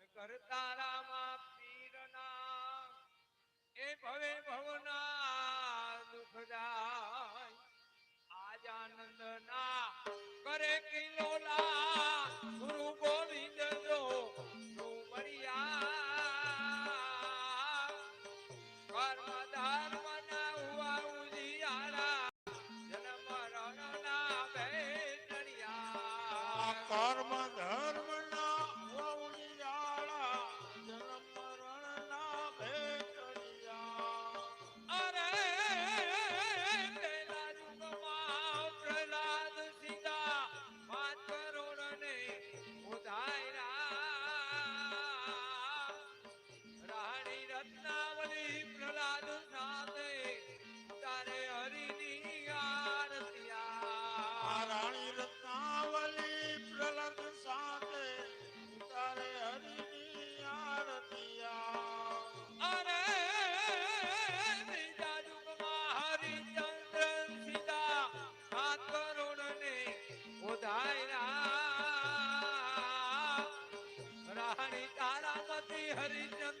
ભજન કરતા રામા પીરના. એ ભવે ભવના દુઃખ જાય આજ આનંદ ના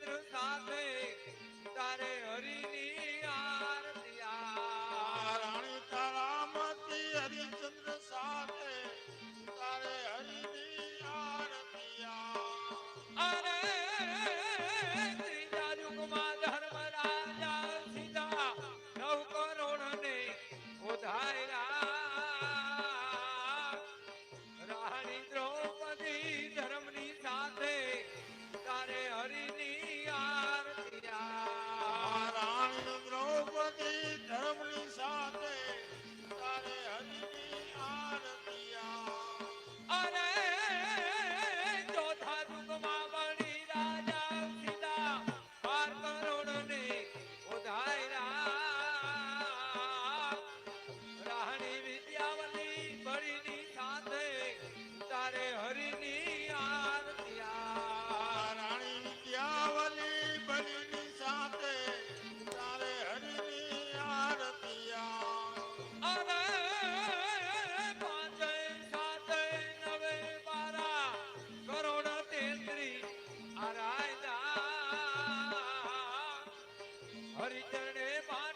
મિત્ર સાથે તારે હરિની હરિની આરતી રાણી ક્યાવલી બની સાથે તારે સાત નવે બારા કરોડ તેત્રી હરિચરણે પાંચ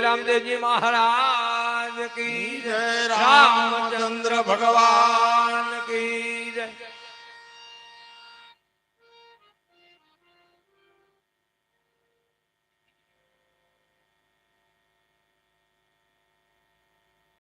શ્રી રામદેવજી મહારાજ કી જય. રામચંદ્ર ભગવાન કી જય.